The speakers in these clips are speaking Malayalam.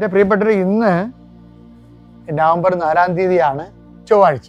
എന്റെ പ്രിയപ്പെട്ടവർ ഇന്ന് നവംബർ നാലാം തീയതിയാണ് ചൊവ്വാഴ്ച.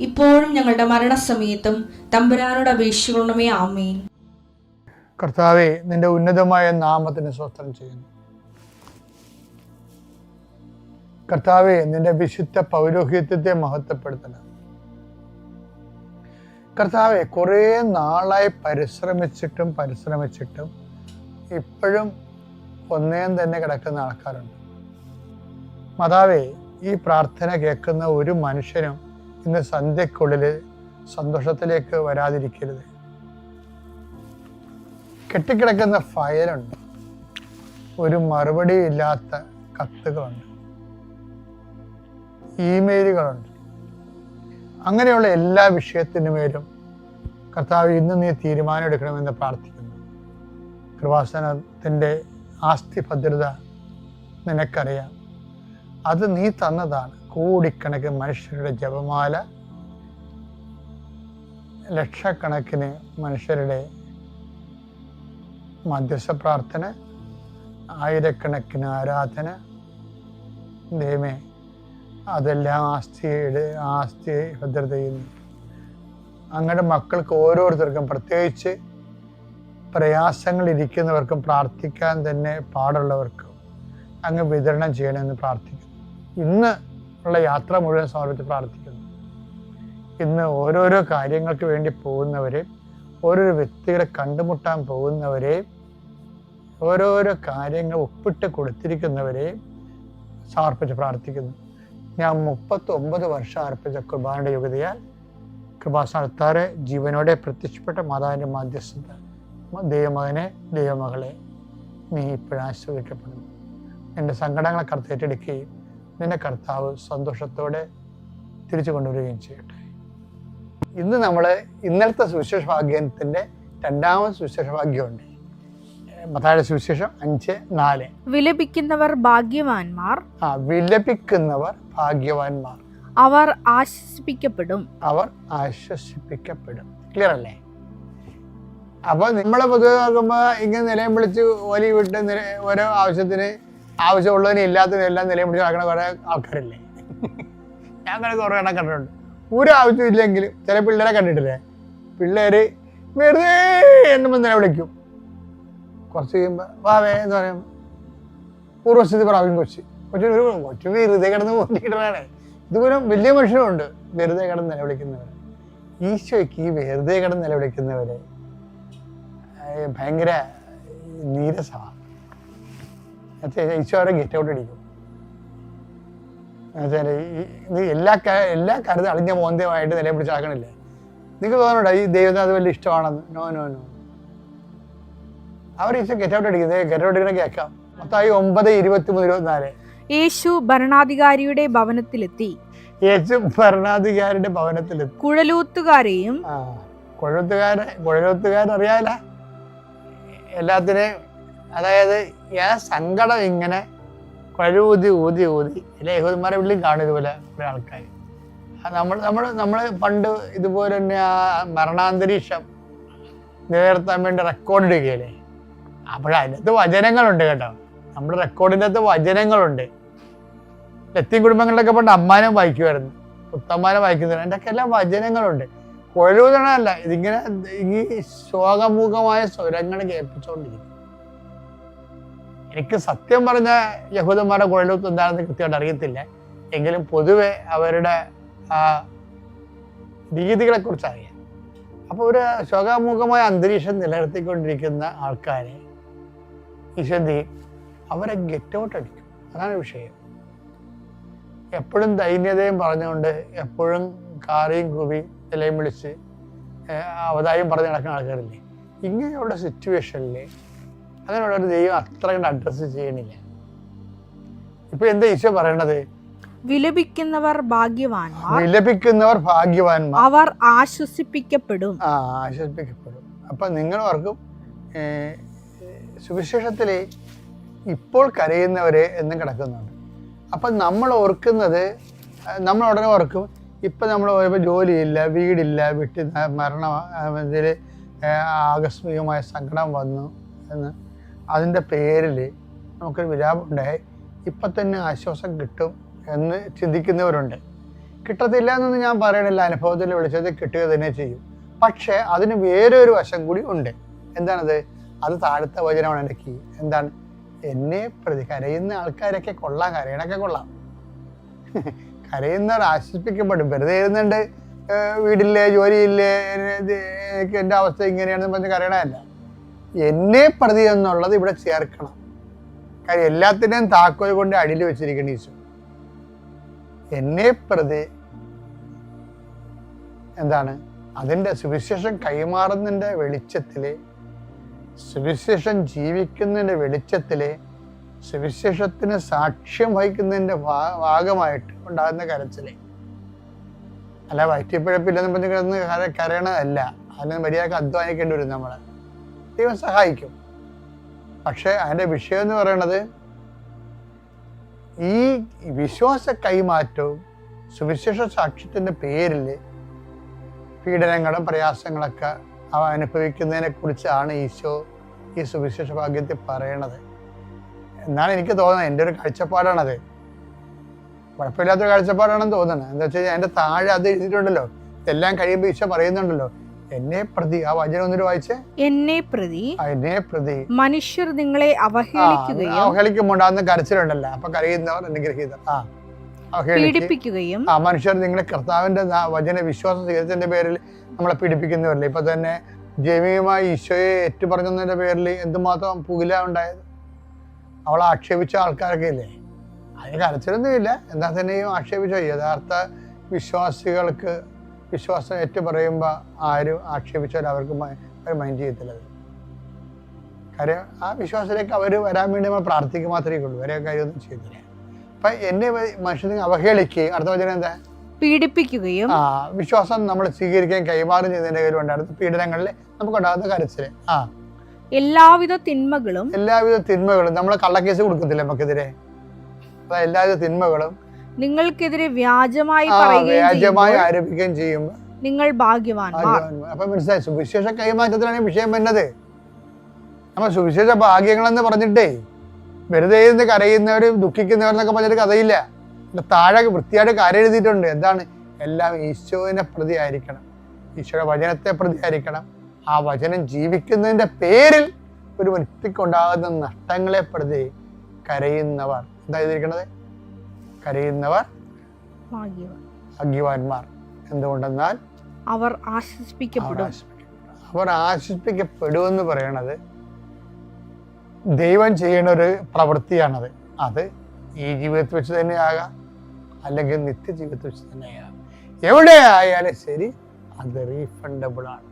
ഇപ്പോഴും ഞങ്ങളുടെ മരണസമയത്തും തമ്പുരാനോട് അപേക്ഷിക്കണമേ ആമേൻ. കർത്താവെ നിന്റെ ഉന്നതമായ നാമത്തിന് സ്വസ്ത്രം ചെയ്യുന്നു. കർത്താവെ നിന്റെ വിശുദ്ധ പൗരോഹിത്യത്തെ മഹത്വപ്പെടുത്തണം. കർത്താവെ കുറേ നാളായി പരിശ്രമിച്ചിട്ടും പരിശ്രമിച്ചിട്ടും ഇപ്പോഴും ഒന്നേം തന്നെ കിടക്കുന്ന ആൾക്കാരുണ്ട്. മാതാവേ ഈ പ്രാർത്ഥന കേൾക്കുന്ന ഒരു മനുഷ്യനും ഇന്ന് സന്ധ്യക്കുള്ളിൽ സന്തോഷത്തിലേക്ക് വരാതിരിക്കരുത്. കെട്ടിക്കിടക്കുന്ന ഫയലുണ്ട്. ഒരു മറുപടി ഇല്ലാത്ത കത്തുകളുണ്ട്. ഇമെയിലുകളുണ്ട്. അങ്ങനെയുള്ള എല്ലാ വിഷയത്തിനുമേലും കർത്താവ് ഇന്ന് നീ തീരുമാനം എടുക്കണമെന്ന് പ്രാർത്ഥിക്കുന്നു. കൃപാസനത്തിന്റെ ആസ്തി ഭദ്രത നിനക്കറിയാം. അത് നീ തന്നതാണ്. കോടിക്കണക്കിന് മനുഷ്യരുടെ ജപമാല ലക്ഷക്കണക്കിന് മനുഷ്യരുടെ മധ്യസ്ഥ പ്രാർത്ഥന ആയിരക്കണക്കിന് ആരാധന. ദൈവമേ അതെല്ലാം ആസ്തിയുടെ ആസ്തി ഭദ്രത ചെയ്യുന്നു അങ്ങയുടെ മക്കൾക്ക് ഓരോരുത്തർക്കും പ്രത്യേകിച്ച് പ്രയാസങ്ങൾ ഇരിക്കുന്നവർക്കും പ്രാർത്ഥിക്കാൻ തന്നെ പാടുള്ളവർക്കും അങ്ങ് വിതരണം ചെയ്യണമെന്ന് പ്രാർത്ഥിക്കുന്നു. ഇന്ന് ഉള്ള യാത്ര മുഴുവൻ സമർപ്പിച്ച് പ്രാർത്ഥിക്കുന്നു. ഇന്ന് ഓരോരോ കാര്യങ്ങൾക്ക് വേണ്ടി പോകുന്നവരെ ഓരോരോ വ്യക്തികളെ കണ്ടുമുട്ടാൻ പോകുന്നവരെ ഓരോരോ കാര്യങ്ങൾ ഒപ്പിട്ട് കൊടുത്തിരിക്കുന്നവരെ സമർപ്പിച്ച് പ്രാർത്ഥിക്കുന്നു. ഞാൻ മുപ്പത്തി ഒമ്പത് വർഷം അർപ്പിച്ച കുർബാനയുടെ യോഗ്യതയാൽ കൃപാസ്ഥാനത്താറ് ജീവനോടെ പ്രത്യക്ഷപ്പെട്ട മാതാവിന്റെ മാധ്യസ്ഥത ദൈവമകനെ ദൈവമകളെ നീ ഇപ്പോഴാശ്രയിക്കപ്പെടുന്നു എന്റെ സങ്കടങ്ങളെ കർത്ത ഏറ്റെടുക്കുകയും നിന്നെ കർത്താവ് സന്തോഷത്തോടെ തിരിച്ചു കൊണ്ടുവരികയും ചെയ്യട്ടെ. ഇന്ന് നമ്മൾ ഇന്നലത്തെ സുവിശേഷ ഭാഗ്യത്തിന്റെ രണ്ടാമത് സുവിശേഷ ഭാഗ്യമുണ്ട് മത്തായുടെ സുവിശേഷം അഞ്ച് നാല്. വിലപിക്കുന്നവർ ഭാഗ്യവാന്മാർ. ആ വിലപിക്കുന്നവർ ഭാഗ്യവാന്മാർ. അവർ ആശ്വസിപ്പിക്കപ്പെടും. അവർ ആശ്വസിപ്പിക്കപ്പെടും. ക്ലിയർ അല്ലേ? അപ്പൊ നമ്മളെ പൊതുവെ നോക്കുമ്പോൾ ഇങ്ങനെ നിലയം വിളിച്ച് ഓലി വിട്ട് ഓരോ ആവശ്യത്തിന് ആവശ്യമുള്ളതിന് ഇല്ലാത്തതിനും എല്ലാം നിലയം പിടിച്ച് നടക്കുന്ന കുറേ ആൾക്കാരില്ലേ? ഞാൻ കണക്ക് കുറേ എണ്ണം കണ്ടിട്ടുണ്ട്. ഒരു ആവശ്യമില്ലെങ്കിലും ചില പിള്ളേരെ കണ്ടിട്ടില്ലേ? പിള്ളേർ വെറുതെ എണ്ണുമ്പോൾ നില വിളിക്കും. കുറച്ച് കഴിയുമ്പോൾ വാവേ എന്ന് പറയും പൂർവശത്ത് പ്രാവശ്യം കൊച്ചു. കൊച്ചു ഒരു കൊച്ചു വെറുതെ കിടന്ന് പോയിട്ടാണ് ഇതുപോലെ വലിയ മനുഷ്യരുണ്ട്. വെറുതെ കിടന്ന് നിലവിളിക്കുന്നവർ ഈശോയ്ക്ക് ഈ വെറുതെ കിടന്ന് നിലവിളിക്കുന്നവരെ ഏഹ് ഭയങ്കര നീരസമാണ് ഈശോ അവരെ ഗെറ്റ് ഔട്ട് അടിക്കും എന്നുവെച്ചാൽ ഇത് എല്ലാ എല്ലാ കാര്യത്തിലും അളിഞ്ഞ മോന്തയുമായിട്ട് നിലപിടിച്ചാക്കണില്ലേ നിങ്ങൾക്ക് തോന്നണ്ട ഈ ദൈവത്തിന് അത് വലിയ ഇഷ്ടമാണെന്ന്? നോ നോ നോ അവർ ഈശോ ഗെറ്റ് ഔട്ട് അടിക്കുന്നത് ഗെറ്റ് ഔട്ട് അടിക്കണ കേൾക്കാം. മൊത്തമായി ഒമ്പത് ഇരുപത്തി മൂന്ന് ഇരുപത്തിനാല്. യേശു ഭരണാധികാരിയുടെ ഭവനത്തിലെത്തി. യേശു ഭരണാധികാരിയുടെ ഭവനത്തിലെത്തി. കുഴലൂത്തുകാരെയും കുഴലൂത്തുകാരെ കുഴലൂത്തുകാരൻ അറിയാല എല്ലാത്തിനെയും അതായത് ആ സങ്കടം ഇങ്ങനെ കഴുകൂതി ഊതി ഊതി അല്ലെ യഹൂദന്മാരെ വീട്ടിലും കാണും ഇതുപോലെ കുറെ ആൾക്കാർ നമ്മൾ നമ്മൾ നമ്മൾ പണ്ട് ഇതുപോലെ തന്നെ ആ മരണാന്തരീക്ഷം നിലനിർത്താൻ വേണ്ടി റെക്കോർഡ് ഇടുകയല്ലേ? അപ്പോഴതിനകത്ത് വചനങ്ങളുണ്ട് കേട്ടോ. നമ്മുടെ റെക്കോർഡിന്റെ അകത്ത് വചനങ്ങളുണ്ട്. ലത്തീൻ കുടുംബങ്ങളിലൊക്കെ പണ്ട് അമ്മാനം വായിക്കുമായിരുന്നു. പുത്തമ്മാനം വായിക്കുന്നതിന് എന്റെ ഒക്കെ എല്ലാം വചനങ്ങളുണ്ട്. കൊഴുതണല്ല. ഇതിങ്ങനെ ഈ ശോകമുഖമായ സ്വരങ്ങൾ കേൾപ്പിച്ചുകൊണ്ടിരിക്കും എനിക്ക് സത്യം പറഞ്ഞ യഹൂദന്മാരുടെ കുഴലൂത്ത് എന്താണെന്ന് കൃത്യമായിട്ട് അറിയത്തില്ല. എങ്കിലും പൊതുവെ അവരുടെ ആ രീതികളെ കുറിച്ച് അറിയാം. അപ്പോൾ ഒരു ശോകാമുഖമായ അന്തരീക്ഷം നിലനിർത്തിക്കൊണ്ടിരിക്കുന്ന ആൾക്കാരെ ഈശ്വന്തി അവരെ ഗെറ്റ് ഔട്ട് അടിക്കും അതാണ് വിഷയം. എപ്പോഴും ദൈന്യതയും പറഞ്ഞുകൊണ്ട് എപ്പോഴും കാറിയും കുവി നിലയും വിളിച്ച് അവതാരം പറഞ്ഞ് നടക്കുന്ന ആൾക്കാരില്ലേ? ഇങ്ങനെയുള്ള സിറ്റുവേഷനിൽ അങ്ങനെയുള്ള ഒരു ദൈവം അത്ര കണ്ട് അഡ്രസ്സ് ചെയ്യണില്ല. ഇപ്പൊ എന്താ ഈശോ പറയണത്? വിലപിക്കുന്നവർ ഭാഗ്യവാന്മാർ. വിലപിക്കുന്നവർ ഭാഗ്യവാന്മാർ. അവർ ആശ്വസിപ്പിക്കപ്പെടും. ആ ആശ്വസിപ്പിക്കപ്പെടും. അപ്പൊ നിങ്ങൾ ഓർക്കും സുവിശേഷത്തിലെ ഇപ്പോൾ കരയുന്നവരെ എന്നും കിടക്കുന്നുണ്ട്. അപ്പം നമ്മൾ ഓർക്കുന്നത് നമ്മൾ ഉടനെ ഓർക്കും ഇപ്പം നമ്മൾ ഇപ്പോൾ ജോലിയില്ല വീടില്ല വീട്ടിൽ മരണം ഇതിൽ ആകസ്മികമായ സങ്കടം വന്നു എന്ന്. അതിന്റെ പേരിൽ നമുക്കൊരു വിലാപമുണ്ടായി ഇപ്പം തന്നെ ആശ്വാസം കിട്ടും എന്ന് ചിന്തിക്കുന്നവരുണ്ട്. കിട്ടത്തില്ല എന്നൊന്നും ഞാൻ പറയണില്ല. അനുഭവത്തിൽ വിളിച്ചത് കിട്ടുക തന്നെ ചെയ്യും. പക്ഷേ അതിന് വേറെ വശം കൂടി ഉണ്ട്. എന്താണത്? അത് താഴത്തെ വചനമാണ് എന്റെ കീ. എന്താണ്? എന്നെ പ്രതി കരയുന്ന ആൾക്കാരൊക്കെ കൊള്ളാം. കരയണൊക്കെ കൊള്ളാം. കരയുന്നവർ ആശ്വസിപ്പിക്കപ്പെടും. വെറുതെ ഇരുന്നുണ്ട് വീടില്ലേ ജോലിയില്ലേ എന്റെ അവസ്ഥ ഇങ്ങനെയാണെന്ന് പറഞ്ഞ് കരയണമല്ല എന്നെ പ്രതി എന്നുള്ളത് ഇവിടെ ചേർക്കണം. കാര്യം എല്ലാത്തിനെയും താക്കോൽ കൊണ്ട് അടിയിൽ വെച്ചിരിക്കണം ഈശോ. എന്നെ പ്രതി എന്താണ്? അതിന്റെ സുവിശേഷം കൈമാറുന്നതിന്റെ വെളിച്ചത്തിൽ സുവിശേഷം ജീവിക്കുന്നതിന്റെ വെളിച്ചത്തിൽ സുവിശേഷത്തിന് സാക്ഷ്യം വഹിക്കുന്നതിന്റെ ഭാഗമായിട്ട് ഉണ്ടാകുന്ന കരച്ചിലെ. അല്ല വയറ്റിപ്പിഴപ്പില്ലെന്ന് പറഞ്ഞ് കിടന്ന് കര കരയണതല്ല. അതിന് മര്യാദയ്ക്ക് അധ്വാനിക്കേണ്ടി വരും നമ്മൾ ദൈവം സഹായിക്കും. പക്ഷേ അതിന്റെ വിഷയം എന്ന് പറയണത് ഈ വിശ്വാസ കൈമാറ്റവും സുവിശേഷ സാക്ഷ്യത്തിന്റെ പേരിൽ പീഡനങ്ങളും പ്രയാസങ്ങളൊക്കെ അവ അനുഭവിക്കുന്നതിനെ കുറിച്ചാണ് ഈശോ ഈ സുവിശേഷ ഭാഗ്യത്തിൽ പറയണത്. എന്നാണ് എനിക്ക് തോന്നുന്നത് എന്റെ ഒരു കാഴ്ചപ്പാടാണത്. കുഴപ്പമില്ലാത്തൊരു കാഴ്ചപ്പാടാണെന്ന് തോന്നുന്നത് എന്താ വെച്ച് കഴിഞ്ഞാൽ എന്റെ താഴെ അത് എഴുതിയിട്ടുണ്ടല്ലോ. ഇതെല്ലാം കഴിയുമ്പോൾ ഈശോ പറയുന്നുണ്ടല്ലോ. എന്നെ പ്രതി ആ വചനം ഒന്നിട്ട് വായിച്ചേ. എന്നെ പ്രതി എന്നെ പ്രതി. മനുഷ്യർ നിങ്ങളെ അവഹേളിക്കുകയും അവഹേളിക്കുമ്പോണ്ടാകുന്ന കരച്ചിലുണ്ടല്ലോ. അപ്പൊ കരയുന്നവർ അനുഗ്രഹീതർ. ആ പീഡിപ്പിക്കുകയും ആ മനുഷ്യർ നിങ്ങളെ കർത്താവിന്റെ വചന വിശ്വാസ സ്വീകരിച്ചതിന്റെ പേരിൽ നമ്മളെ പീഡിപ്പിക്കുന്നവരല്ലേ? ഇപ്പൊ തന്നെ ജമീയമായി ഈശോയെ ഏറ്റുപറഞ്ഞതിന്റെ പേരിൽ എന്തുമാത്രം പുകില ഉണ്ടായത്? അവളെ ആക്ഷേപിച്ച ആൾക്കാരൊക്കെ ഇല്ലേ? അതിന് കരച്ചിലൊന്നുമില്ല. എന്നാൽ തന്നെയും ആക്ഷേപിച്ച. യഥാർത്ഥ വിശ്വാസികൾക്ക് വിശ്വാസം ഏറ്റു പറയുമ്പോൾ ആരും ആക്ഷേപിച്ചാൽ അവർക്ക് അവർ മൈൻഡ് ചെയ്യത്തില്ല. കാര്യം ആ വിശ്വാസത്തിലേക്ക് അവർ വരാൻ വേണ്ടി നമ്മൾ പ്രാർത്ഥിക്കുക മാത്രമേ ഉള്ളൂ. വരെ കാര്യമൊന്നും ചെയ്യുന്നില്ല. അപ്പൊ എന്നെ മനുഷ്യനെ അവഹേളിക്കുകയും അടുത്ത വചനം എന്താ? പീഡിപ്പിക്കുകയും ആ വിശ്വാസം നമ്മൾ സ്വീകരിക്കാൻ കൈമാറും ചെയ്യുന്നതിന്റെ കാര്യം ഉണ്ടായിരുന്നു പീഡനങ്ങളിൽ നമുക്ക് ഉണ്ടാകുന്ന കരച്ചിൽ ആ. എല്ലാവിധ തിന്മകളും എല്ലാവിധ തിന്മകളും നമ്മൾ കള്ളക്കേസ് കൊടുക്കത്തില്ല നമുക്കെതിരെ? അപ്പൊ എല്ലാവിധ തിന്മകളും നിങ്ങൾക്കെതിരെ വ്യാജമായി വ്യാജമായി ആരോപിക്കുകയും ചെയ്യും നിങ്ങൾ ഭാഗ്യവാന്മാർ. അപ്പൊ മനസ്സിലായി? സുവിശേഷ കൈമാറ്റത്തിലാണ് വിഷയം വരുന്നത്. നമ്മ സുവിശേഷ ഭാഗ്യങ്ങൾ എന്ന് പറഞ്ഞിട്ടേ വെറുതെ ഇരുന്ന് കരയുന്നവരും ദുഃഖിക്കുന്നവരെന്നൊക്കെ പറഞ്ഞൊരു കഥയില്ല. താഴെ വൃത്തിയായിട്ട് കാര്യം എഴുതിയിട്ടുണ്ട്. എന്താണ്? എല്ലാം ഈശോനെ പ്രതി ആയിരിക്കണം ഈശോയുടെ വചനത്തെ പ്രതി ആയിരിക്കണം ആ വചനം ജീവിക്കുന്നതിന്റെ പേരിൽ ഒരു വ്യക്തിക്കുണ്ടാകുന്ന നഷ്ടങ്ങളെ പ്രതി കരയുന്നവർ. എന്താ എഴുതിയിരിക്കണത്? കരയുന്നവർ ഭാഗ്യവാന്മാർ. എന്തുകൊണ്ടെന്നാൽ അവർ ആശ്വസിപ്പിക്കപ്പെടും. അവർ ആശ്വസിപ്പിക്കപ്പെടുമെന്ന് പറയണത് ദൈവം ചെയ്യുന്ന ഒരു പ്രവൃത്തിയാണത്. അത് ഈ ജീവിതത്തിൽ വെച്ച് തന്നെയാകാം അല്ലെങ്കിൽ നിത്യജീവിതത്തിൽ വെച്ച് തന്നെയാകാം എവിടെ ആയാലും ശരി അത് റീഫണ്ടബിൾ ആണ്.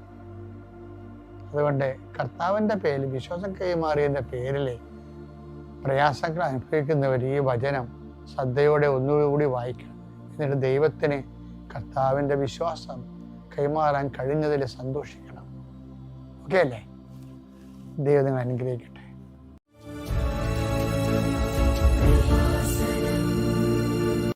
അതുകൊണ്ട് കർത്താവിന്റെ പേരിൽ വിശ്വാസം കൈമാറിയതിന്റെ പേരിൽ പ്രയാസങ്ങൾ അനുഭവിക്കുന്നവർ ഈ വചനം ശ്രദ്ധയോടെ ഒന്നുകൂടി വായിക്കണം. എന്നിട്ട് ദൈവത്തിന് കർത്താവിന്റെ വിശ്വാസം കൈമാറാൻ കഴിഞ്ഞതിൽ സന്തോഷിക്കണം. ഓക്കെ അല്ലേ? ദൈവം നിങ്ങൾ അനുഗ്രഹിക്കട്ടെ.